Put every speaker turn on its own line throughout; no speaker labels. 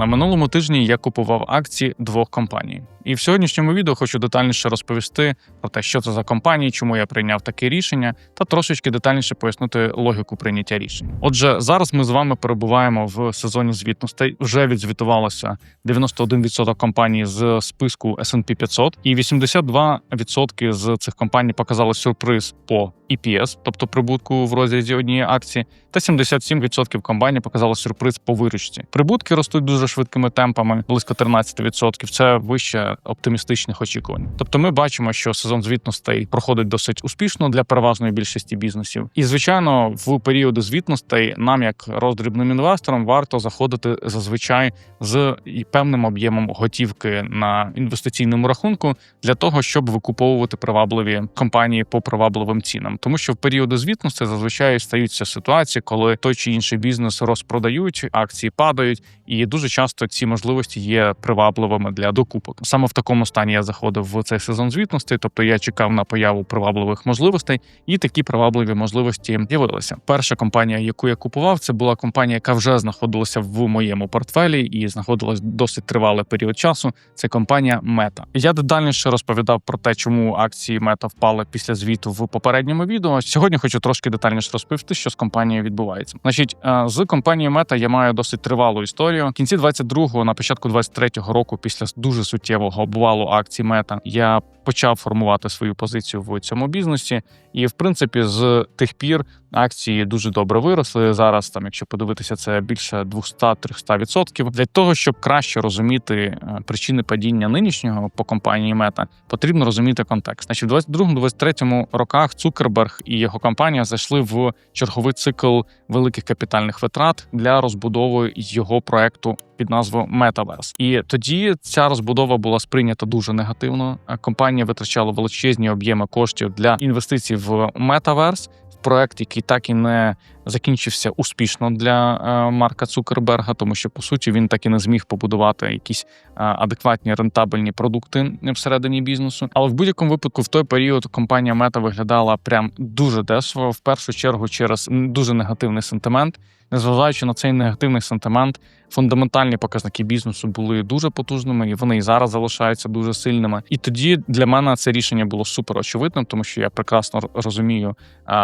На минулому тижні я купував акції двох компаній. І в сьогоднішньому відео хочу детальніше розповісти про те, що це за компанії, чому я прийняв таке рішення, та трошечки детальніше пояснити логіку прийняття рішень. Отже, зараз ми з вами перебуваємо в сезоні звітностей. Вже відзвітувалося 91% компаній з списку S&P 500, і 82% з цих компаній показали сюрприз по EPS, тобто прибутку в розрізі однієї акції, та 77% компаній показали сюрприз по виручці. Прибутки ростуть дуже швидкими темпами, близько 13%. Це вище оптимістичних очікувань. Тобто, ми бачимо, що сезон звітностей проходить досить успішно для переважної більшості бізнесів. І звичайно, в періоди звітностей нам, як роздрібним інвесторам, варто заходити зазвичай з певним об'ємом готівки на інвестиційному рахунку для того, щоб викуповувати привабливі компанії по привабливим цінам, тому що в періоди звітності зазвичай стаються ситуації, коли той чи інший бізнес розпродають, акції падають, і дуже часто ці можливості є привабливими для докупок. Саме в такому стані я заходив в цей сезон звітності, тобто я чекав на появу привабливих можливостей, і такі привабливі можливості з'явилися. Перша компанія, яку я купував, це була компанія, яка вже знаходилася в моєму портфелі і знаходилась досить тривалий період часу. Це компанія Мета. Я детальніше розповідав про те, чому акції Мета впали після звіту в попередньому відео. Сьогодні хочу трошки детальніше розповісти, що з компанією відбувається. Значить, е, з компанією Мета я маю досить тривалу історію. В кінці 22-го, на початку 23-го року, після дуже суттєвого обвалу акцій Мета, я почав формувати свою позицію в цьому бізнесі. І в принципі, з тих пір акції дуже добре виросли. Зараз там, якщо подивитися, це більше 200-300%. Для того, щоб краще розуміти е, причини падіння нинішнього по компанії Мета, потрібно розуміти контекст. Значить, в 22-23 роках Цукерберг і його компанія зайшли в черговий цикл великих капітальних витрат для розбудови його проекту під назвою Metaverse. І тоді ця розбудова була сприйнята дуже негативно. Е, Компанія витрачала величезні об'єми коштів для інвестицій в Metaverse, в проект, який так і не закінчився успішно для е, Марка Цукерберга, тому що по суті він так і не зміг побудувати якісь е, адекватні рентабельні продукти всередині бізнесу. Але в будь-якому випадку в той період компанія Мета виглядала прям дуже дешево, в першу чергу через дуже негативний сентимент. Незважаючи на цей негативний сентимент, фундаментальні показники бізнесу були дуже потужними, і вони і зараз залишаються дуже сильними. І тоді для мене це рішення було супер очевидним, тому що я прекрасно розумію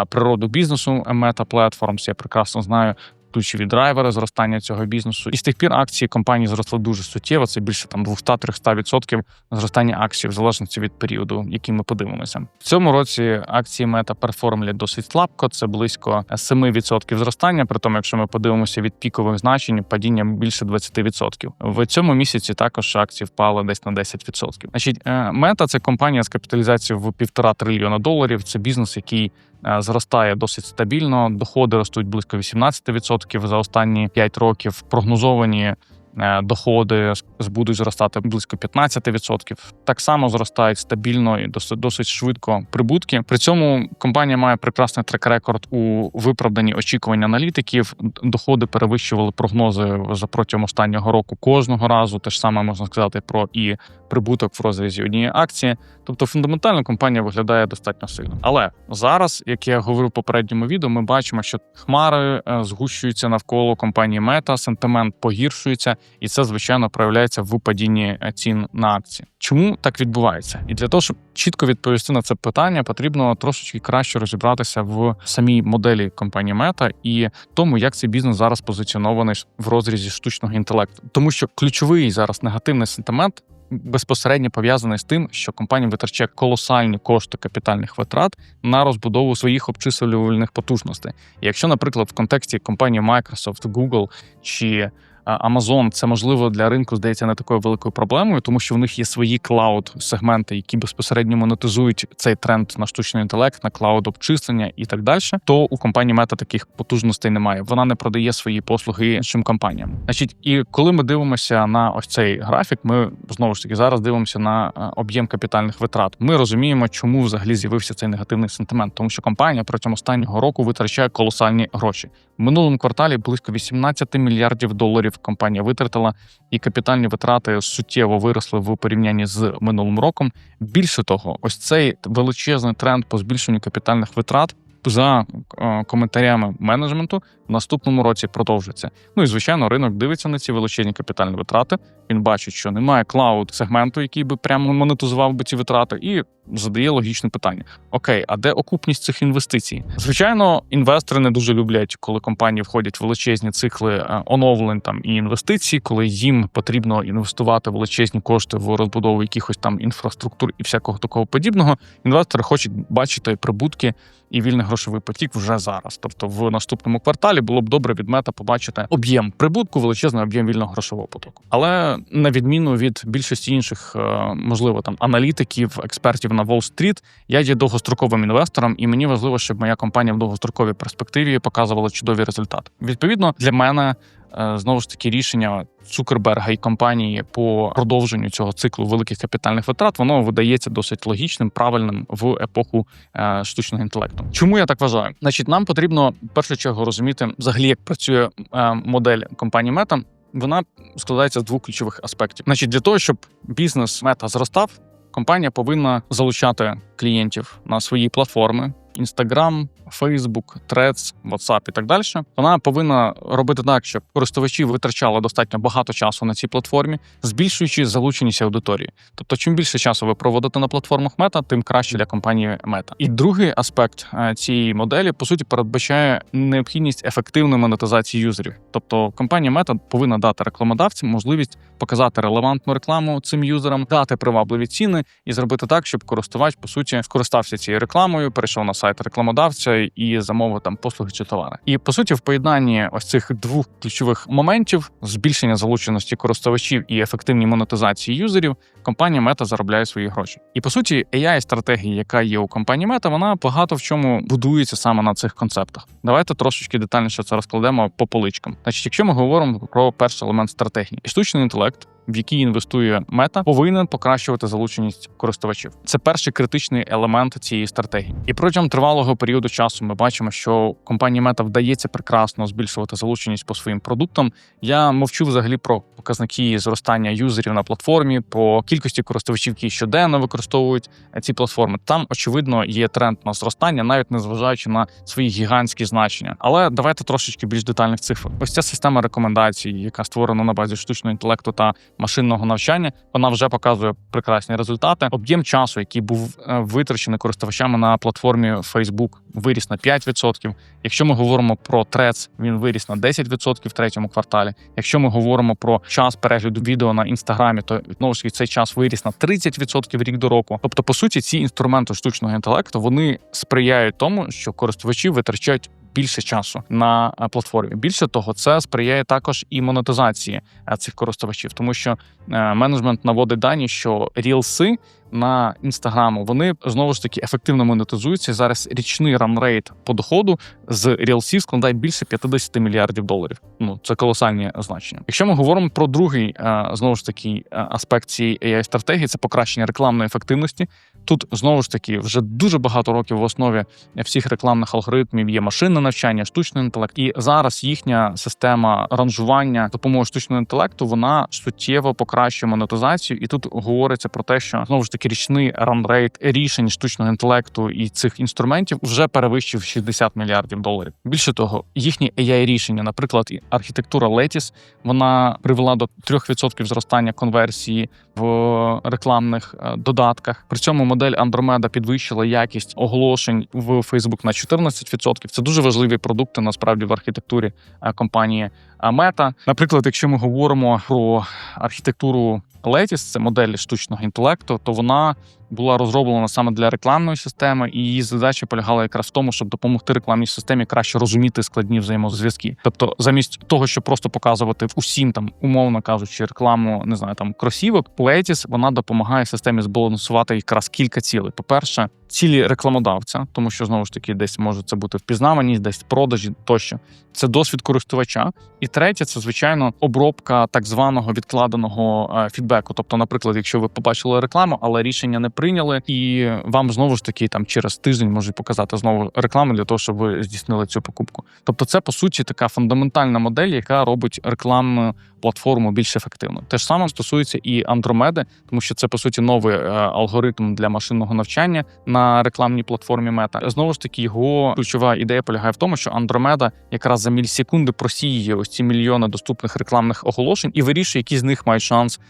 природу бізнесу Meta Platforms, Я прекрасно знаю. Ключові драйвери зростання цього бізнесу, і з тих пір акції компанії зросли дуже суттєво. Це більше там 200-300% зростання акцій в залежності від періоду, який ми подивимося. В цьому році акції мета перформлять досить слабко. Це близько 7% зростання. При тому, якщо ми подивимося від пікових значень, падіння більше 20%. В цьому місяці також акції впали десь на 10%. Значить, мета це компанія з капіталізацією в півтора трильйона доларів. Це бізнес, який зростає досить стабільно. Доходи ростуть близько 18% за останні 5 років. Прогнозовані. Е, Доходи будуть зростати близько 15%. Так само зростають стабільно і досить досить швидко прибутки. При цьому компанія має прекрасний трек-рекорд у виправданні очікувань аналітиків. Доходи перевищували прогнози за протягом останнього року кожного разу. Те ж саме можна сказати про і прибуток в розрізі однієї акції. Тобто фундаментально компанія виглядає достатньо сильно. Але зараз, як я говорив в попередньому відео, ми бачимо, що хмари е, згущуються навколо компанії Мета, сентимент погіршується, і це звичайно проявляється в падінні е, цін на акції. Чому так відбувається? І для того, щоб чітко відповісти на це питання, потрібно трошечки краще розібратися в самій моделі компанії Мета і тому, як цей бізнес зараз позиціонований в розрізі штучного інтелекту, тому що ключовий зараз негативний сентимент безпосередньо пов'язаний з тим, що компанія витрачає колосальні кошти капітальних витрат на розбудову своїх обчислювальних потужностей. І якщо, наприклад, в контексті компанії Microsoft, Google чи Amazon це можливо для ринку здається не такою великою проблемою, тому що в них є свої клауд-сегменти, які безпосередньо монетизують цей тренд на штучний інтелект, на клауд обчислення і так далі. То у компанії Meta таких потужностей немає. Вона не продає свої послуги іншим компаніям. Значить, і коли ми дивимося на ось цей графік, ми знову ж таки зараз дивимося на е, об'єм капітальних витрат. Ми розуміємо, чому взагалі з'явився цей негативний сентимент, тому що компанія протягом останнього року витрачає колосальні гроші. В минулому кварталі близько 18 мільярдів доларів компанія витратила, і капітальні витрати суттєво виросли в порівнянні з минулим роком. Більше того, ось цей величезний тренд по збільшенню капітальних витрат за е, коментарями менеджменту в наступному році продовжиться. Ну і звичайно, ринок дивиться на ці величезні капітальні витрати. Він бачить, що немає клауд сегменту, який би прямо монетизував би ці витрати, і задає логічне питання: Окей, а де окупність цих інвестицій? Звичайно, інвестори не дуже люблять, коли компанії входять в величезні цикли е, оновлень там і інвестицій, коли їм потрібно інвестувати величезні кошти в розбудову якихось там інфраструктур і всякого такого подібного. Інвестори хочуть бачити прибутки і вільний грошовий потік вже зараз. Тобто, в наступному кварталі було б добре від мета побачити об'єм прибутку, величезний об'єм вільного грошового потоку. Але на відміну від більшості інших, е, можливо, там аналітиків, експертів на Уолл-стріт, я є довгостроковим інвестором, і мені важливо, щоб моя компанія в довгостроковій перспективі показувала чудові результати. Відповідно, для мене. е, Знову ж таки, рішення Цукерберга і компанії по продовженню цього циклу великих капітальних витрат воно видається досить логічним, правильним в епоху е, штучного інтелекту. Чому я так вважаю? Значить, нам потрібно в першу чергу розуміти взагалі, як працює е, модель компанії Мета. Вона складається з двох ключових аспектів. Значить, для того, щоб бізнес мета зростав, компанія повинна залучати клієнтів на свої платформи. Instagram, Facebook, Threads, WhatsApp і так далі. Вона повинна робити так, щоб користувачі витрачали достатньо багато часу на цій платформі, збільшуючи залученість аудиторії. Тобто, чим більше часу ви проводите на платформах Мета, тим краще для компанії Мета. І другий аспект е, цієї моделі по суті передбачає необхідність ефективної монетизації юзерів. Тобто, компанія Мета повинна дати рекламодавцям можливість показати релевантну рекламу цим юзерам, дати привабливі ціни і зробити так, щоб користувач по суті скористався цією рекламою, перейшов на сайт рекламодавця і замовив там послуги чи товари. І по суті, в поєднанні ось цих двох ключових моментів збільшення залученості користувачів і ефективній монетизації юзерів, компанія Мета заробляє свої гроші. І по суті, ai стратегія, яка є у компанії Мета, вона багато в чому будується саме на цих концептах. Давайте трошечки детальніше це розкладемо по поличкам. Значить, якщо ми говоримо про перший елемент стратегії, штучний інтелект. В який інвестує мета, повинен покращувати залученість користувачів. Це перший критичний елемент цієї стратегії. І протягом тривалого періоду часу ми бачимо, що компанії мета вдається прекрасно збільшувати залученість по своїм продуктам. Я мовчу взагалі про показники зростання юзерів на платформі, по кількості користувачів, які щоденно використовують е, ці платформи. Там очевидно є тренд на зростання, навіть незважаючи на свої гігантські значення. Але давайте трошечки більш детальних цифр. Ось ця система рекомендацій, яка створена на базі штучного інтелекту та машинного навчання, вона вже показує прекрасні результати. Об'єм часу, який був е, витрачений користувачами на платформі Facebook, виріс на 5%. Якщо ми говоримо про Threads, він виріс на 10% в третьому кварталі. Якщо ми говоримо про час перегляду відео на інстаграмі, то знову ж цей час виріс на 30% рік до року. Тобто, по суті, ці інструменти штучного інтелекту вони сприяють тому, що користувачі витрачають. Більше часу на е, платформі. Більше того, це сприяє також і монетизації е, цих користувачів, тому що е, менеджмент наводить дані, що рілси на інстаграму вони знову ж таки ефективно монетизуються. Зараз річний ранрейт по доходу з рілсів складає більше 50 мільярдів доларів. Ну це колосальні значення. Якщо ми говоримо про другий знову ж таки аспект цієї стратегії, це покращення рекламної ефективності. Тут знову ж таки вже дуже багато років в основі всіх рекламних алгоритмів є машинне навчання, штучний інтелект, і зараз їхня система ранжування допомогою штучного інтелекту вона суттєво покращує монетизацію. І тут говориться про те, що знову ж таки річний ранрейт рішень штучного інтелекту і цих інструментів вже перевищив 60 мільярдів доларів. Більше того, їхні ai рішення, наприклад, архітектура Lattice, вона привела до 3% зростання конверсії в рекламних е, додатках. При цьому модель Андромеда підвищила якість оголошень в Facebook на 14%. Це дуже важливі продукти насправді в архітектурі е, компанії Meta. Наприклад, якщо ми говоримо про архітектуру Lattice, це модель штучного інтелекту, то вона була розроблена саме для рекламної системи, і її задача полягала якраз в тому, щоб допомогти рекламній системі краще розуміти складні взаємозв'язки. Тобто, замість того, щоб просто показувати усім там, умовно кажучи, рекламу, не знаю, там кросівок, Lattice, вона допомагає системі збалансувати якраз кілька цілей. По перше, цілі рекламодавця, тому що знову ж таки десь може це бути впізнаваність, десь продажі тощо. Це досвід користувача, і І третє, це звичайно обробка так званого відкладеного е, фідбеку. Тобто, наприклад, якщо ви побачили рекламу, але рішення не прийняли, і вам знову ж таки там через тиждень можуть показати знову рекламу для того, щоб ви здійснили цю покупку. Тобто, це по суті така фундаментальна модель, яка робить рекламну платформу більш ефективною. Те ж саме стосується і Андромеди, тому що це по суті новий е, алгоритм для машинного навчання на рекламній платформі Мета. Знову ж таки, його ключова ідея полягає в тому, що Андромеда якраз за мілісекунди просіює ось ці мільйони доступних рекламних оголошень і вирішує, які з них мають шанс.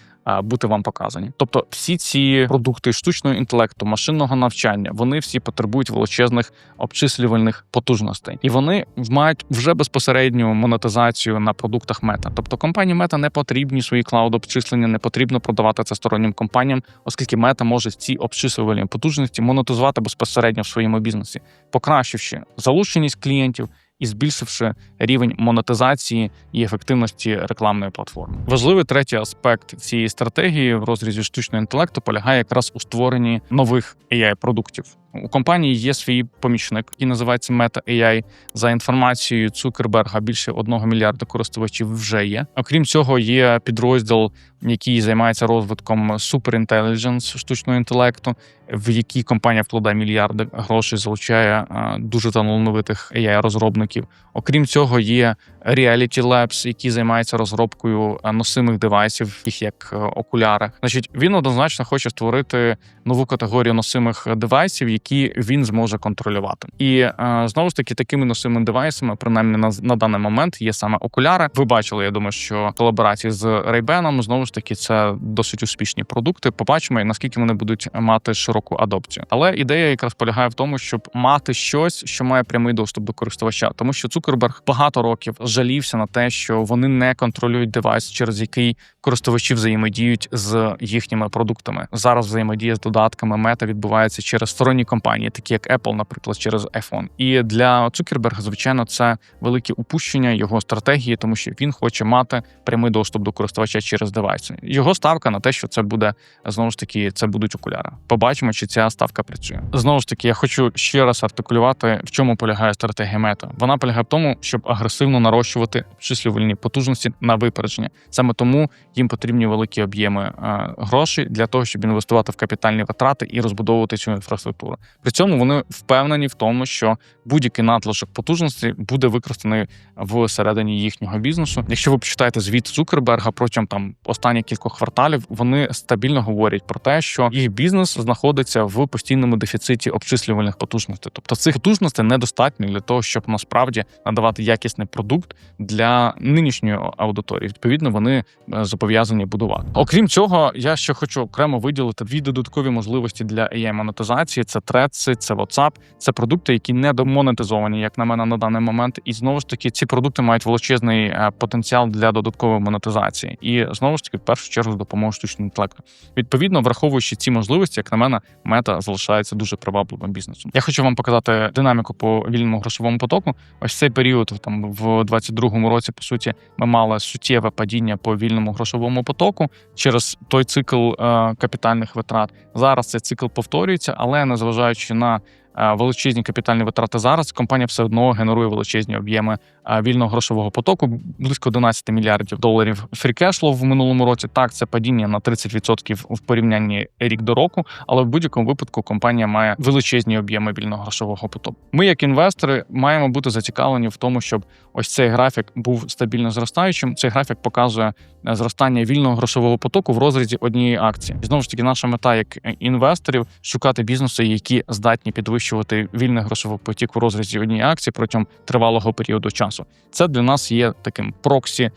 Бути вам показані, тобто всі ці продукти штучного інтелекту, машинного навчання, вони всі потребують величезних обчислювальних потужностей, і вони мають вже безпосередню монетизацію на продуктах мета. Тобто компанії мета не потрібні свої клауд обчислення, не потрібно продавати це стороннім компаніям, оскільки мета може ці обчислювальні потужності монетизувати безпосередньо в своєму бізнесі, покращивши залученість клієнтів. І збільшивши рівень монетизації і ефективності рекламної платформи, важливий третій аспект цієї стратегії в розрізі штучного інтелекту полягає якраз у створенні нових ai продуктів. У компанії є свій помічник, який називається Meta AI. За інформацією Цукерберга, більше одного мільярда користувачів вже є. Окрім цього, є підрозділ, який займається розвитком суперінтелідженс штучного інтелекту, в якій компанія вкладає мільярди грошей, залучає е, дуже талановитих ai розробників. Окрім цього, є Reality Labs, який займається розробкою е, носимих девайсів, таких як е, окуляри. Значить, він однозначно хоче створити нову категорію носимих девайсів, які він зможе контролювати. І е, знову ж таки, такими носимими девайсами, принаймні на, на даний момент, є саме окуляри. Ви бачили, я думаю, що колаборації з Ray-Ban, знову ж таки, це досить успішні продукти. Побачимо, наскільки вони будуть мати широку адопцію. Але ідея якраз полягає в тому, щоб мати щось, що має прямий доступ до користувача, тому що Цукерберг багато років жалівся на те, що вони не контролюють девайс, через який користувачі взаємодіють з їхніми продуктами. Зараз взаємодія з додатками мета відбувається через сторонні компанії, такі як Apple, наприклад, через iPhone. І для Цукерберга, звичайно, це велике упущення його стратегії, тому що він хоче мати прямий доступ до користувача через девайси. Його ставка на те, що це буде знову ж таки, це будуть окуляри. Побачимо, чи ця ставка працює. Знову ж таки, я хочу ще раз артикулювати, в чому полягає стратегія мета. Вона полягає в тому, щоб агресивно нарощувати обчислювальні потужності на випередження. Саме тому їм потрібні великі об'єми е, грошей для того, щоб інвестувати в капітальні витрати і розбудовувати цю інфраструктуру. При цьому вони впевнені в тому, що будь-який надлишок потужності буде використаний всередині їхнього бізнесу. Якщо ви почитаєте звіт Цукерберга протягом там останніх кількох кварталів, вони стабільно говорять про те, що їх бізнес знаходиться в постійному дефіциті обчислювальних потужностей. Тобто цих потужностей недостатньо для того, щоб насправді надавати якісний продукт для нинішньої аудиторії. Відповідно, вони е, зобов'язані будувати. Окрім цього, я ще хочу окремо виділити дві додаткові можливості для ai монетизації. Це Threads, це WhatsApp. Це продукти, які не домонетизовані, як на мене, на даний момент. І знову ж таки, ці продукти мають величезний е, потенціал для додаткової монетизації. І знову ж таки, в першу чергу, з допомогою штучного інтелекту. Відповідно, враховуючи ці можливості, як на мене, мета залишається дуже привабливим бізнесом. Я хочу вам показати динаміку по вільному грошовому потоку. Ось цей період, там в 22-му році, по суті, ми мали суттєве падіння по вільному грошовому потоку через той цикл е, капітальних витрат. Зараз цей цикл повторюється, але незважаючи на величезні капітальні витрати зараз, компанія все одно генерує величезні об'єми е, вільного грошового потоку, близько 11 мільярдів доларів фрікешло в минулому році. Так, це падіння на 30% в порівнянні рік до року, але в будь-якому випадку компанія має величезні об'єми вільного грошового потоку. Ми, як інвестори, маємо бути зацікавлені в тому, щоб ось цей графік був стабільно зростаючим. Цей графік показує е, зростання вільного грошового потоку в розрізі однієї акції. І знову ж таки, наша мета як інвесторів шукати бізнеси, які здатні підвищувати вільний грошовий потік в розрізі однієї акції протягом тривалого періоду часу. Це для нас є таким проксі.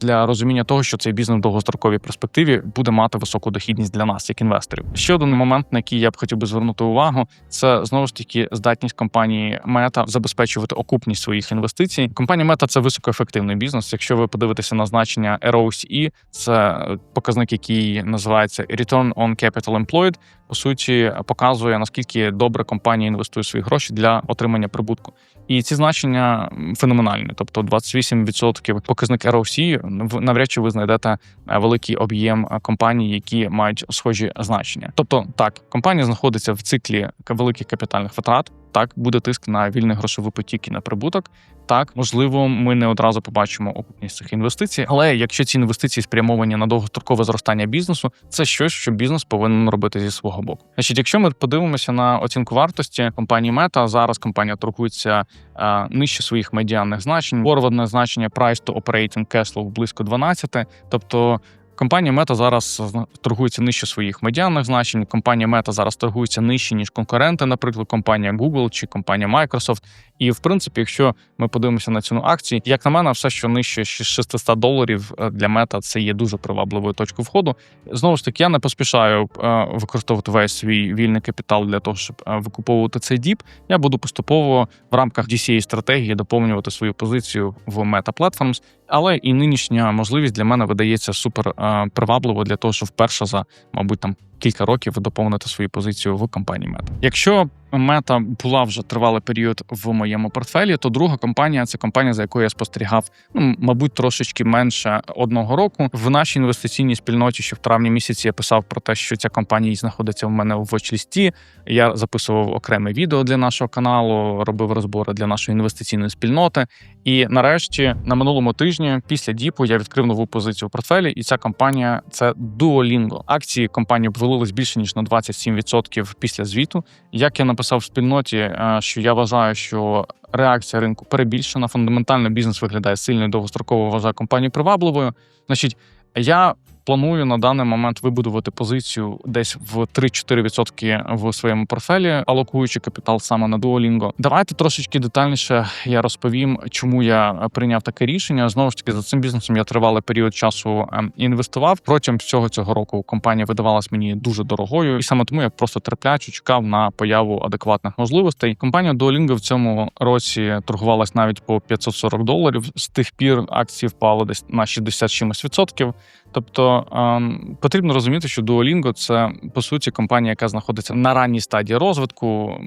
Для розуміння того, що цей бізнес в довгостроковій перспективі буде мати високу дохідність для нас, як інвесторів. Ще один момент, на який я б хотів би звернути увагу, це знову ж таки здатність компанії Мета забезпечувати окупність своїх інвестицій. Компанія Мета це високоефективний бізнес. Якщо ви подивитеся на значення ROCE, це показник, який називається Return on Capital Employed, по суті показує наскільки добре компанія інвестує свої гроші для отримання прибутку. І ці значення феноменальні, тобто 28% показник ROC, навряд чи ви знайдете великий об'єм компаній, які мають схожі значення. Тобто, так компанія знаходиться в циклі великих капітальних витрат. Так буде тиск на вільний грошовий потік і на прибуток. Так, можливо, ми не одразу побачимо окупність цих інвестицій, але якщо ці інвестиції спрямовані на довгострокове зростання бізнесу, це щось, що бізнес повинен робити зі свого боку. Значить, якщо ми подивимося на оцінку вартості компанії Мета, зараз компанія торгується е, нижче своїх медіанних значень. Форвардне значення price to operating cash flow близько 12, тобто. Компанія Мета зараз торгується нижче своїх медіанних значень. Компанія Мета зараз торгується нижче ніж конкуренти, наприклад, компанія Google чи компанія Microsoft. І в принципі, якщо ми подивимося на ціну акцій, як на мене, все, що нижче 600 доларів е, для мета, це є дуже привабливою точкою входу. Знову ж таки, я не поспішаю е, використовувати весь свій вільний капітал для того, щоб е, викуповувати цей діп. Я буду поступово в рамках DCA стратегії доповнювати свою позицію в Meta Platforms, але і нинішня можливість для мене видається супер привабливо для того, щоб вперше за, мабуть, там кілька років доповнити свою позицію в компанії Мета. Якщо мета була вже тривалий період в моєму портфелі, то друга компанія це компанія, за якою я спостерігав, ну мабуть, трошечки менше одного року. В нашій інвестиційній спільноті, що в травні місяці я писав про те, що ця компанія знаходиться в мене в вочлісті. Я записував окреме відео для нашого каналу, робив розбори для нашої інвестиційної спільноти. І нарешті на минулому тижні, після Діпу, я відкрив нову позицію в портфелі, і ця компанія це Duolingo. Акції компанії обвалились більше ніж на 27% після звіту. Як я написав в спільноті, е, що я вважаю, що реакція ринку перебільшена. Фундаментально бізнес виглядає сильно і довгостроково вважаю компанію привабливою. Значить, я планую на даний момент вибудувати позицію десь в 3-4% в своєму портфелі, алокуючи капітал саме на Duolingo. Давайте трошечки детальніше я розповім, чому я прийняв таке рішення. Знову ж таки, за цим бізнесом я тривалий період часу ем, інвестував. Протягом всього цього року компанія видавалась мені дуже дорогою, і саме тому я просто терпляче чекав на появу адекватних можливостей. Компанія Duolingo в цьому році торгувалась навіть по 540 доларів. З тих пір акції впали десь на 60 чимось відсотків. Тобто ем, потрібно розуміти, що Duolingo – це по суті компанія, яка знаходиться на ранній стадії розвитку.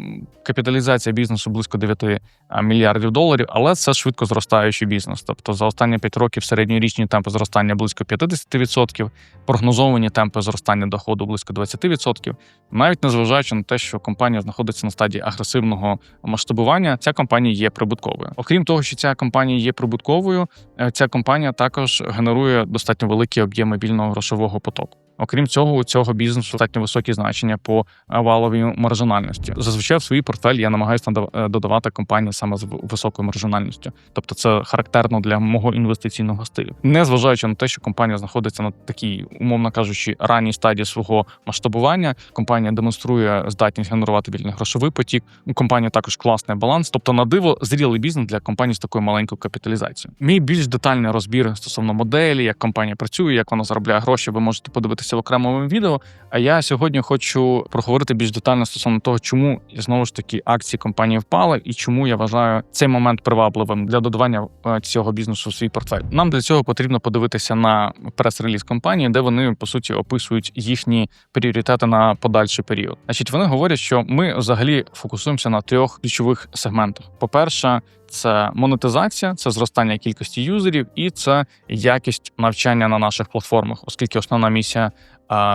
Капіталізація бізнесу близько 9 е, мільярдів доларів, але це швидко зростаючий бізнес. Тобто за останні 5 років середньорічні темпи зростання близько 50%, прогнозовані темпи зростання доходу близько 20%. Навіть незважаючи на те, що компанія знаходиться на стадії агресивного масштабування, ця компанія є прибутковою. Окрім того, що ця компанія є прибутковою, е, ця компанія також генерує достатньо великі об'єми є мобільного грошового потоку. Окрім цього, у цього бізнесу достатньо високі значення по валовій маржинальності. Зазвичай в свій портфель я намагаюся е, додавати компанії саме з високою маржинальністю. Тобто, це характерно для мого інвестиційного стилю, не зважаючи на те, що компанія знаходиться на такій, умовно кажучи, ранній стадії свого масштабування. Компанія демонструє здатність генерувати вільний грошовий потік. У компанії також класний баланс. Тобто, на диво зрілий бізнес для компанії з такою маленькою капіталізацією. Мій більш детальний розбір стосовно моделі, як компанія працює, як вона заробляє гроші. Ви можете подивитися подивитися в окремому відео. А я сьогодні хочу проговорити більш детально стосовно того, чому знову ж таки акції компанії впали, і чому я вважаю цей момент привабливим для додавання е, цього бізнесу в свій портфель. Нам для цього потрібно подивитися на прес-реліз компанії, де вони по суті описують їхні пріоритети на подальший період. Значить, вони говорять, що ми взагалі фокусуємося на трьох ключових сегментах. По перше, це монетизація, це зростання кількості юзерів, і це якість навчання на наших платформах, оскільки основна місія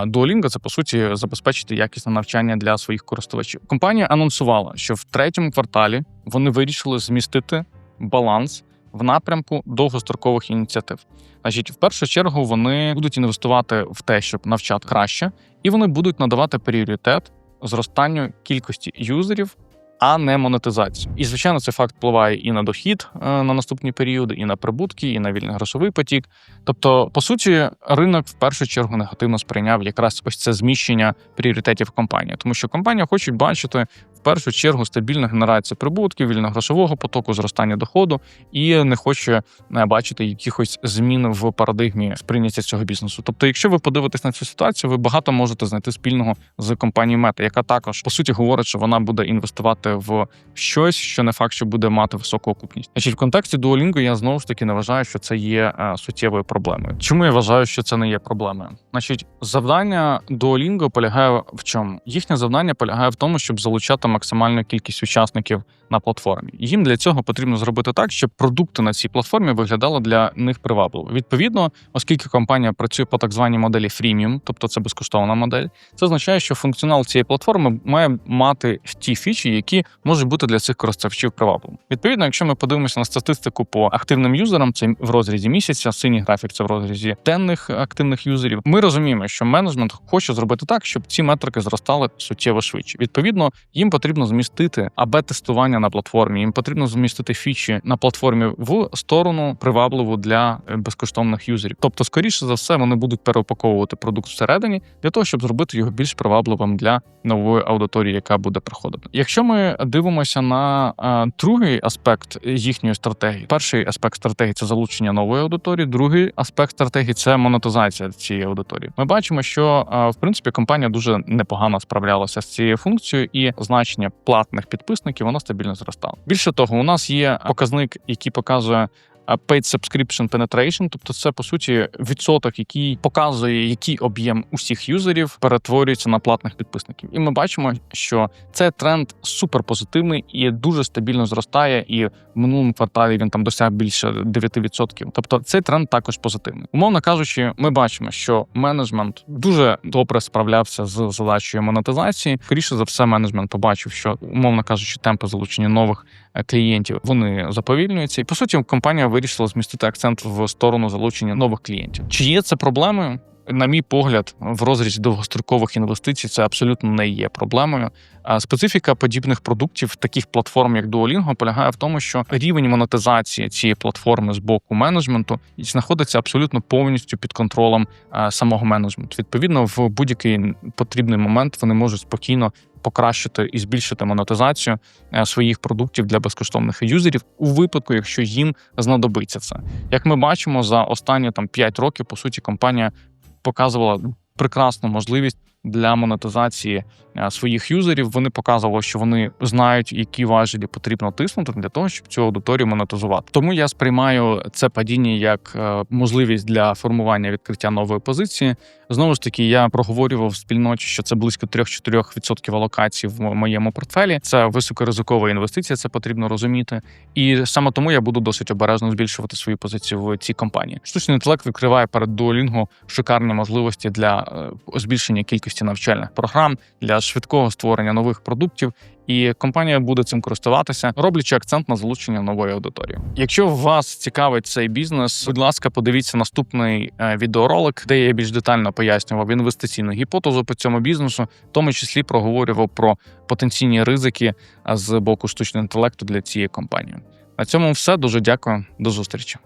Duolingo – це по суті забезпечити якісне навчання для своїх користувачів. Компанія анонсувала, що в третьому кварталі вони вирішили змістити баланс в напрямку довгострокових ініціатив. Значить, в першу чергу вони будуть інвестувати в те, щоб навчати краще, і вони будуть надавати пріоритет зростанню кількості юзерів а не монетизацію. І звичайно, цей факт впливає і на дохід е, на наступні періоди, і на прибутки, і на вільний грошовий потік. Тобто, по суті, ринок в першу чергу негативно сприйняв якраз ось це зміщення пріоритетів компанії, тому що компанія хочуть бачити першу чергу стабільна генерація прибутків, вільно-грошового потоку, зростання доходу і не хоче е, бачити якихось змін в парадигмі сприйняття цього бізнесу. Тобто, якщо ви подивитесь на цю ситуацію, ви багато можете знайти спільного з компанією Мета, яка також по суті говорить, що вона буде інвестувати в щось, що не факт, що буде мати високу окупність. Значить, в контексті Duolingo я знову ж таки не вважаю, що це є е, суттєвою проблемою. Чому я вважаю, що це не є проблемою? Значить, завдання Duolingo полягає в чому? Їхнє завдання полягає в тому, щоб залучати максимальну кількість учасників на платформі. Їм для цього потрібно зробити так, щоб продукти на цій платформі виглядали для них привабливо. Відповідно, оскільки компанія працює по так званій моделі freemium, тобто це безкоштовна модель, це означає, що функціонал цієї платформи має мати ті фічі, які можуть бути для цих користувачів привабливими. Відповідно, якщо ми подивимося на статистику по активним юзерам, це в розрізі місяця, синій графік це в розрізі денних активних юзерів. Ми розуміємо, що менеджмент хоче зробити так, щоб ці метрики зростали суттєво швидше. Відповідно, їм потрібно змістити АБ тестування на платформі. Їм потрібно змістити фічі на платформі в сторону привабливу для е, безкоштовних юзерів. Тобто, скоріше за все, вони будуть переупаковувати продукт всередині для того, щоб зробити його більш привабливим для нової аудиторії, яка буде приходити. Якщо ми дивимося на а, другий аспект їхньої стратегії, перший аспект стратегії це залучення нової аудиторії. Другий аспект стратегії це монетизація цієї аудиторії. Ми бачимо, що а, в принципі компанія дуже непогано справлялася з цією функцією, і значення платних підписників воно стабільно зростало. Більше того, у нас є показник, який показує. Paid Subscription Penetration, тобто це по суті відсоток, який показує, який об'єм усіх юзерів перетворюється на платних підписників. І ми бачимо, що цей тренд суперпозитивний і дуже стабільно зростає. І в минулому кварталі він там досяг більше 9%. Тобто цей тренд також позитивний. Умовно кажучи, ми бачимо, що менеджмент дуже добре справлявся з задачею монетизації. Скоріше за все, менеджмент побачив, що умовно кажучи, темпи залучення нових е, клієнтів вони заповільнюються, і по суті, компанія вирішила змістити акцент в сторону залучення нових клієнтів. Чи є це проблемою? На мій погляд, в розрізі довгострокових інвестицій це абсолютно не є проблемою. А специфіка подібних продуктів, таких платформ, як Duolingo, полягає в тому, що рівень монетизації цієї платформи з боку менеджменту знаходиться абсолютно повністю під контролем самого менеджменту. Відповідно, в будь-який потрібний момент вони можуть спокійно покращити і збільшити монетизацію е, своїх продуктів для безкоштовних юзерів у випадку, якщо їм знадобиться це. Як ми бачимо, за останні там 5 років, по суті, компанія показувала прекрасну можливість для монетизації е, своїх юзерів. Вони показували, що вони знають, які важелі потрібно тиснути для того, щоб цю аудиторію монетизувати. Тому я сприймаю це падіння як е, можливість для формування відкриття нової позиції. Знову ж таки, я проговорював в спільноті, що це близько 3-4% алокацій в моєму портфелі. Це високоризикова інвестиція, це потрібно розуміти. І саме тому я буду досить обережно збільшувати свої позиції в цій компанії. Штучний інтелект відкриває перед Duolingo шикарні можливості для е, збільшення кількості навчальних програм для швидкого створення нових продуктів. І компанія буде цим користуватися, роблячи акцент на залучення нової аудиторії. Якщо вас цікавить цей бізнес, будь ласка, подивіться наступний е, відеоролик, де я більш детально пояснював інвестиційну гіпотезу по цьому бізнесу, в тому числі проговорював про потенційні ризики е, з боку штучного інтелекту для цієї компанії. На цьому все дуже дякую, до зустрічі.